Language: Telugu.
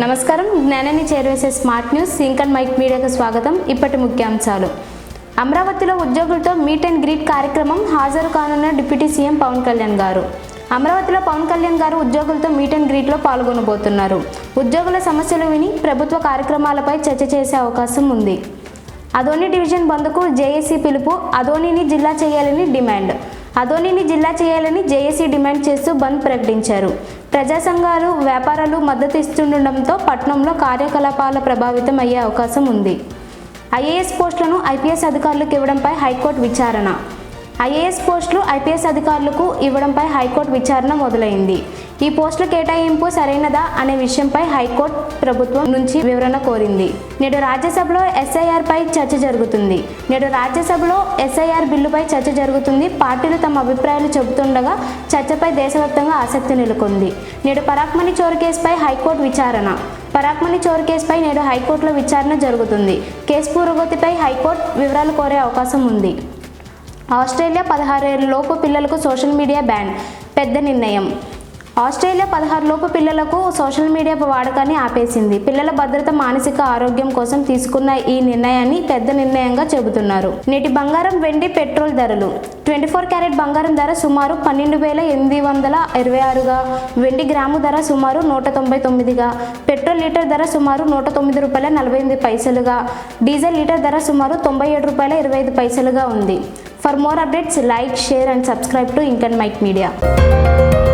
నమస్కారం. జ్ఞానాన్ని చేరవేసే smart news sync and mike మీడియాకు స్వాగతం. ఇప్పటి ముఖ్యాంశాలు. అమరావతిలో ఉద్యోగులతో మీట్ అండ్ గ్రీట్ కార్యక్రమం హాజరు కానున్న డిప్యూటీ సీఎం పవన్ కళ్యాణ్ గారు. అమరావతిలో పవన్ కళ్యాణ్ గారు ఉద్యోగులతో మీట్ అండ్ గ్రీట్లో పాల్గొనబోతున్నారు. ఉద్యోగుల సమస్యలు విని ప్రభుత్వ కార్యక్రమాలపై చర్చ చేసే అవకాశం ఉంది. అదోని డివిజన్ బంద్కు జేఏసీ పిలుపు అదోనిని జిల్లా చేయాలని డిమాండ్. అదోనిని జిల్లా చేయాలని జేఏసీ డిమాండ్ చేస్తూ బంద్ ప్రకటించారు. ప్రజా సంఘాలు వ్యాపారాలు మద్దతు ఇస్తుండటంతో పట్టణంలో కార్యకలాపాల ప్రభావితం అయ్యే అవకాశం ఉంది. ఐఏఎస్ పోస్టులను ఐపీఎస్ అధికారులకు ఇవ్వడంపై హైకోర్టు విచారణ. ఐఏఎస్ పోస్టులు ఐపీఎస్ అధికారులకు ఇవ్వడంపై హైకోర్టు విచారణ మొదలైంది. ఈ పోస్టుల కేటాయింపు సరైనదా అనే విషయంపై హైకోర్టు ప్రభుత్వం నుంచి వివరణ కోరింది. నేడు రాజ్యసభలో ఎస్ఐఆర్పై చర్చ జరుగుతుంది. నేడు రాజ్యసభలో ఎస్ఐఆర్ బిల్లుపై చర్చ జరుగుతుంది. పార్టీలు తమ అభిప్రాయాలు చెబుతుండగా చర్చపై దేశవ్యాప్తంగా ఆసక్తి నెలకొంది. నేడు పరాక్మణి చోరు కేసుపై హైకోర్టు విచారణ. పరాక్మణి చోరు కేసుపై నేడు హైకోర్టులో విచారణ జరుగుతుంది. కేసు పురోగతిపై హైకోర్టు వివరాలు కోరే అవకాశం ఉంది. ఆస్ట్రేలియా పదహారేళ్ళ లోపు పిల్లలకు సోషల్ మీడియా బ్యాన్ పెద్ద నిర్ణయం. ఆస్ట్రేలియా పదహారు లోపు పిల్లలకు సోషల్ మీడియా వాడకాన్ని ఆపేసింది. పిల్లల భద్రత మానసిక ఆరోగ్యం కోసం తీసుకున్న ఈ నిర్ణయాన్ని పెద్ద నిర్ణయంగా చెబుతున్నారు. నేటి బంగారం వెండి పెట్రోల్ ధరలు. ట్వంటీ ఫోర్ క్యారెట్ బంగారం ధర సుమారు పన్నెండు వేల ఎనిమిది వందల ఇరవై ఆరుగా వెండి గ్రాము ధర సుమారు నూట తొంభై తొమ్మిదిగా పెట్రోల్ లీటర్ ధర సుమారు నూట తొమ్మిది రూపాయల నలభై ఎనిమిది పైసలుగా డీజిల్ లీటర్ ధర సుమారు తొంభై ఏడు రూపాయల ఇరవై ఐదు పైసలుగా ఉంది. For more updates, like, share and subscribe to Incan Mike Media.